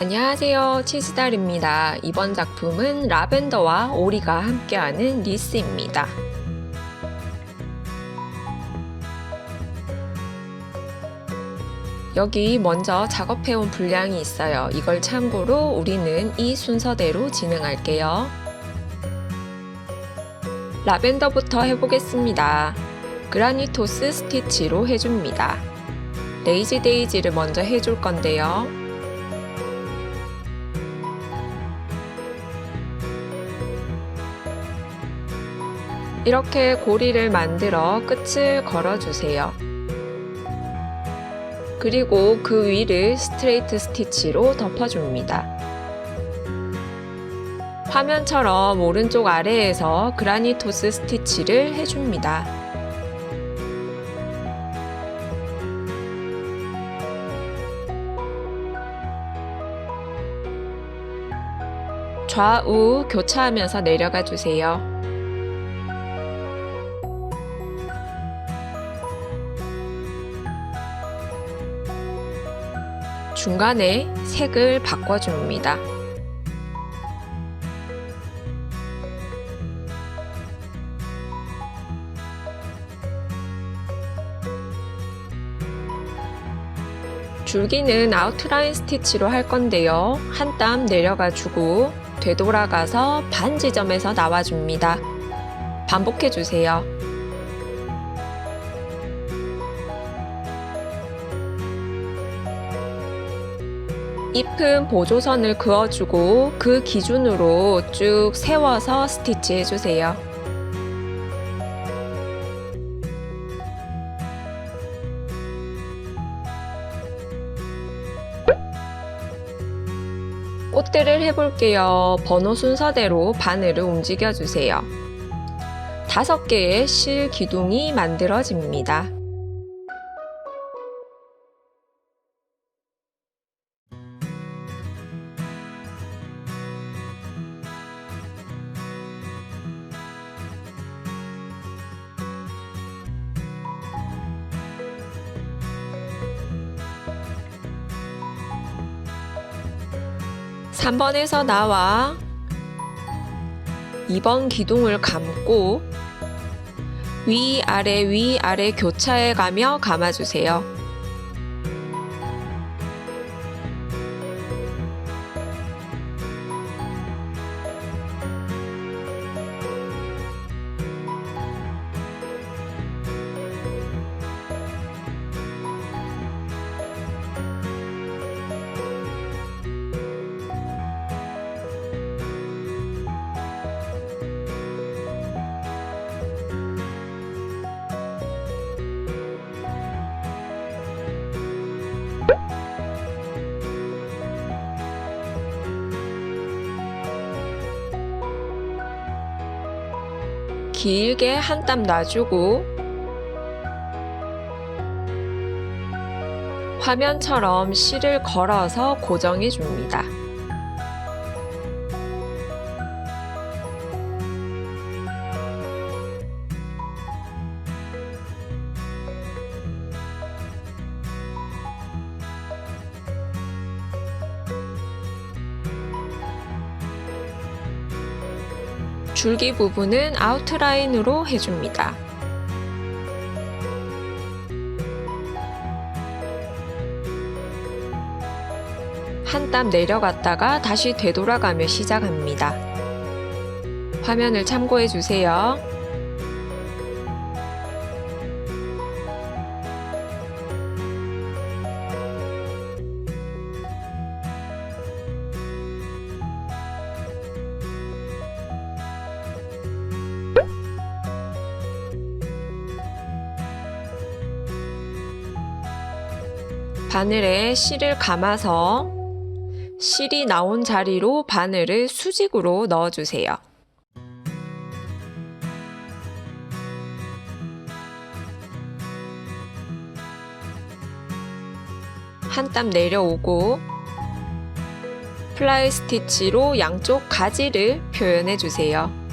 안녕하세요. 치즈달입니다. 이번 작품은 라벤더와 오리가 함께하는 리스입니다. 여기 먼저 작업해온 분량이 있어요. 이걸 참고로 우리는 이 순서대로 진행할게요. 라벤더부터 해보겠습니다. 그라니토스 스티치로 해줍니다. 레이지 데이지를 먼저 해줄 건데요. 이렇게 고리를 만들어 끝을 걸어주세요. 그리고 그 위를 스트레이트 스티치로 덮어줍니다. 화면처럼 오른쪽 아래에서 그라니토스 스티치를 해줍니다. 좌우 교차하면서 내려가 주세요. 중간에 색을 바꿔줍니다. 줄기는 아웃라인 스티치로 할 건데요. 한 땀 내려가 주고 되돌아가서 반 지점에서 나와줍니다. 반복해 주세요. 잎은 보조선을 그어주고 그 기준으로 쭉 세워서 스티치 해주세요. 꽃대를 해볼게요. 번호 순서대로 바늘을 움직여주세요. 다섯 개의 실 기둥이 만들어집니다. 삼번에서 나와 2번 기둥을 감고 위아래 위아래 교차해 가며 감아주세요. 길게 한 땀 놔주고 화면처럼 실을 걸어서 고정해 줍니다. 줄기 부분은 아웃라인으로 해줍니다. 한 땀 내려갔다가 다시 되돌아가며 시작합니다. 화면을 참고해 주세요. 바늘에 실을 감아서 실이 나온 자리로 바늘을 수직으로 넣어주세요. 한 땀 내려오고 플라이 스티치로 양쪽 가지를 표현해 주세요.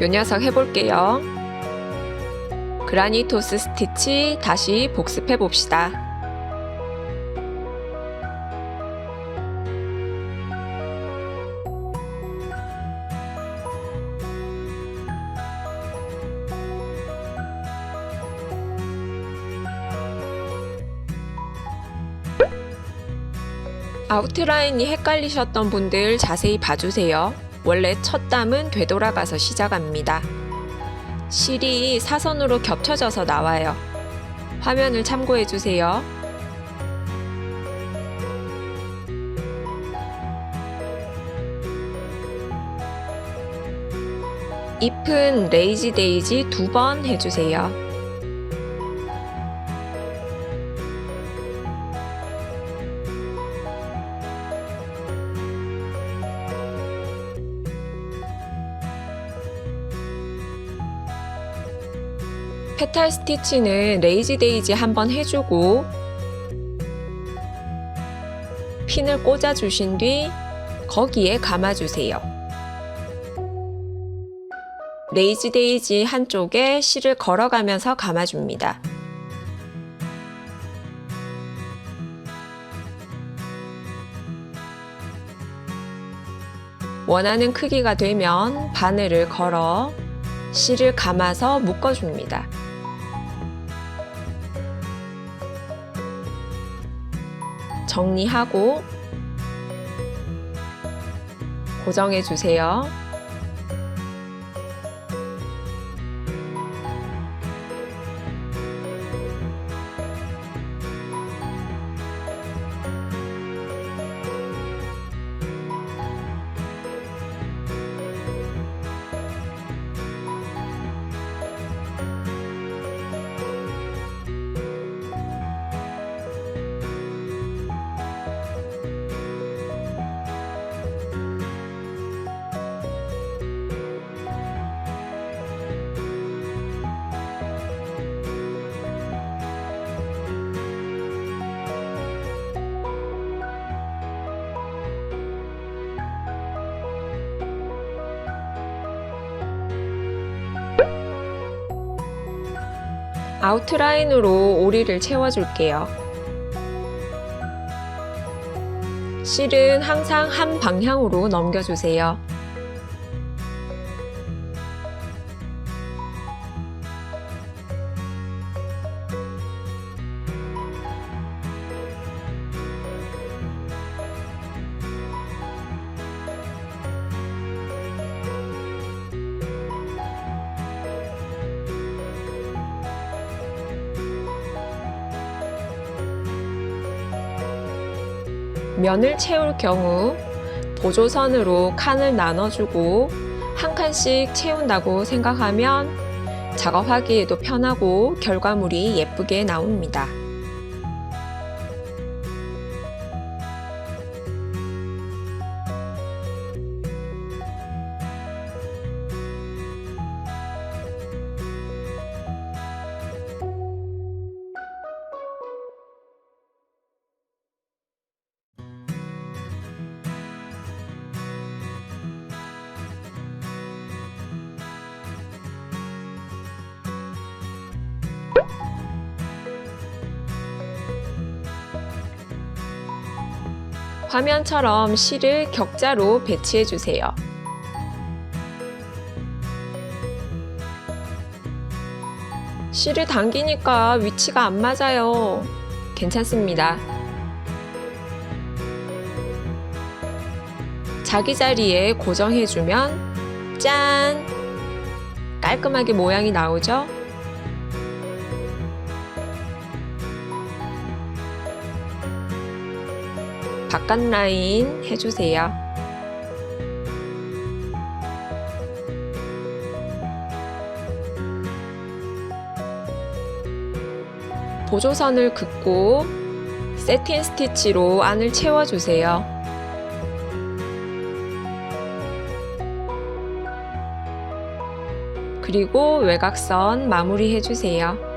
요 녀석 해볼게요. 그라니토스 스티치 다시 복습해 봅시다. 아우트라인이 헷갈리셨던 분들 자세히 봐주세요. 원래 첫 담은 되돌아가서 시작합니다. 실이 사선으로 겹쳐져서 나와요. 화면을 참고해 주세요. 잎은 레이지 데이지 두 번 해주세요. 페탈 스티치는 레이지 데이지 한번 해주고 핀을 꽂아 주신 뒤 거기에 감아 주세요. 레이지 데이지 한쪽에 실을 걸어가면서 감아줍니다. 원하는 크기가 되면 바늘을 걸어 실을 감아서 묶어줍니다. 정리하고 고정해 주세요. 아우트라인으로 오리를 채워줄게요. 실은 항상 한 방향으로 넘겨주세요. 면을 채울 경우 보조선으로 칸을 나눠주고 한 칸씩 채운다고 생각하면 작업하기에도 편하고 결과물이 예쁘게 나옵니다. 화면처럼 실을 격자로 배치해 주세요. 실을 당기니까 위치가 안 맞아요. 괜찮습니다. 자기 자리에 고정해주면 짠! 깔끔하게 모양이 나오죠? 바깥 라인 해주세요. 보조선을 긋고 세틴 스티치로 안을 채워주세요. 그리고 외곽선 마무리 해주세요.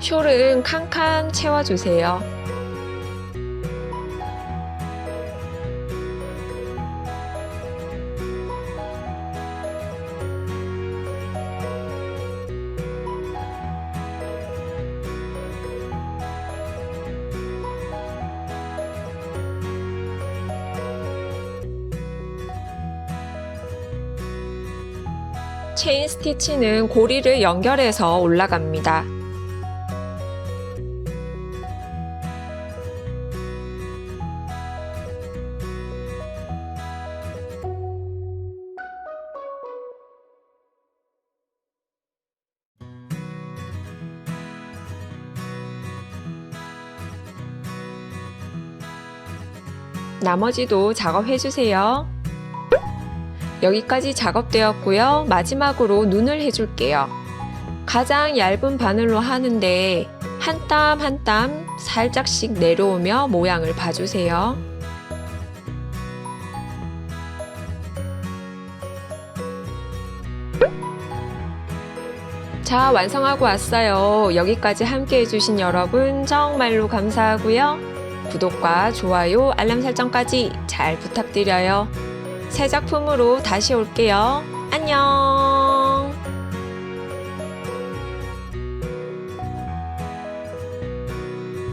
숄은 칸칸 채워주세요. 체인 스티치는 고리를 연결해서 올라갑니다. 나머지도 작업해 주세요. 여기까지 작업되었고요. 마지막으로 눈을 해줄게요. 가장 얇은 바늘로 하는데 한 땀 한 땀 살짝씩 내려오며 모양을 봐주세요. 자, 완성하고 왔어요. 여기까지 함께 해주신 여러분 정말로 감사하고요. 구독과 좋아요, 알람 설정까지 잘 부탁드려요. 새 작품으로 다시 올게요. 안녕!